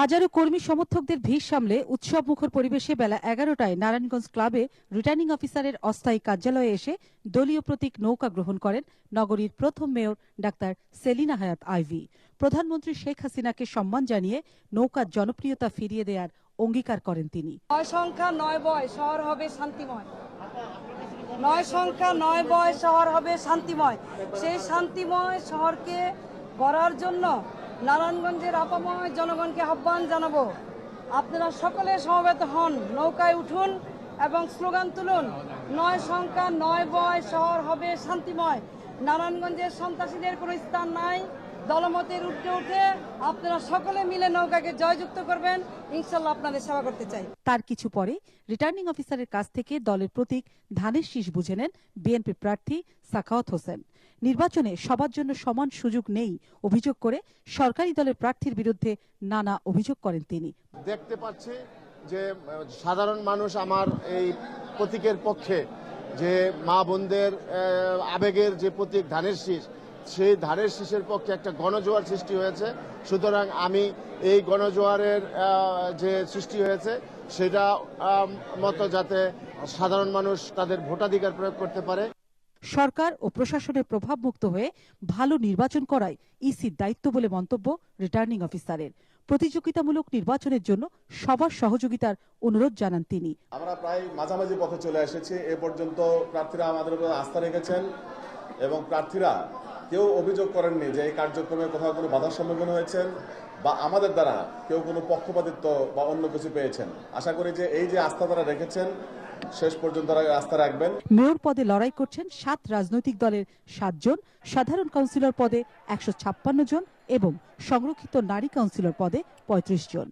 হাজারো কর্মী সমর্থকদের ভিড় সামলে উৎসব মুখর পরিবেশে বেলা এগারোটায় নারায়ণগঞ্জ ক্লাবে রিটার্নিং অফিসারের অস্থায়ী কার্যালয়ে এসে দলীয় প্রতীক নৌকা গ্রহণ করেন নগরীর প্রথম মেয়র ডাক্তার সেলিনা হায়াত আইভি। প্রধানমন্ত্রী শেখ হাসিনাকে সম্মান জানিয়ে নৌকার জনপ্রিয়তা ফিরিয়ে দেওয়ার অঙ্গীকার করেন তিনি। নয় সংখ্যা, নয় বয়, শহর হবে শান্তিময়। নয় সংখ্যা, নয় বয়, শহর হবে শান্তিময়। সেই শান্তিময় শহরকে গড়ার জন্য নারায়ণগঞ্জের আপাময় জনগণকে আহ্বান জানাব। আপনারা সকলে সমবেত হন, নৌকায় উঠুন এবং স্লোগান তুলুন। নয় সংখ্যা নয় বয় শহর হবে শান্তিময়। নারায়ণগঞ্জের সন্ত্রাসীদের কোনো স্থান নাই। দলমতের উঠে উঠে আপনারা সকলে মিলে নৌকাকে জয়যুক্ত করবেন। ইনশাল্লাহ আপনাদের সেবা করতে চাই। তার কিছু পরে রিটার্নিং অফিসারের কাছ থেকে দলের প্রতীক ধানের শীষ বুঝে নেন বিএনপি প্রার্থী সাখাওয়াত হোসেন। নির্বাচনে সবার জন্য সমান সুযোগ নেই অভিযোগ করে সরকারি দলের প্রার্থীর বিরুদ্ধে নানা অভিযোগ করেন তিনি। দেখতে পাচ্ছি যে সাধারণ মানুষ আমার এই প্রতীকের পক্ষে যে মা বোনদের আবেগের যে প্রতীক ধানের শীষ, সেই ধানের শীষের পক্ষে একটা গণজোয়ার সৃষ্টি হয়েছে। সুতরাং আমি এই গণজোয়ারের যে সৃষ্টি হয়েছে, সেটা মতো যাতে সাধারণ মানুষ তাদের ভোটাধিকার প্রয়োগ করতে পারে। সরকার ও প্রশাসনের প্রভাবমুক্ত হয়ে ভালো নির্বাচন করাই ইসির দায়িত্ব বলে মন্তব্য রিটার্নিং অফিসারের। প্রতিযোগিতামূলক নির্বাচনের জন্য সবার সহযোগিতার অনুরোধ জানান তিনি। আমরা প্রায় মাঝামাঝি পথে চলে এসেছি। এ পর্যন্ত প্রার্থীরা আমাদের উপর আস্থা রেখেছেন এবং প্রার্থীরা কেউ অভিযোগ করেননি যে এই কার্যক্রমে কোথাও কোনো বাধার সম্মুখীন হয়েছেন বা আমাদের দ্বারা কেউ কোনো পক্ষপাতিত্ব বা অন্য কিছু পেয়েছেন। আশা করি যে এই যে আস্থা তারা রেখেছেন শেষ পর্যন্ত আস্থা রাখবেন। মেয়র পদে লড়াই করছেন সাত রাজনৈতিক দলের সাতজন, সাধারণ কাউন্সিলর পদে একশো ছাপ্পান্ন জন এবং সংরক্ষিত নারী কাউন্সিলর পদে পঁয়ত্রিশ জন।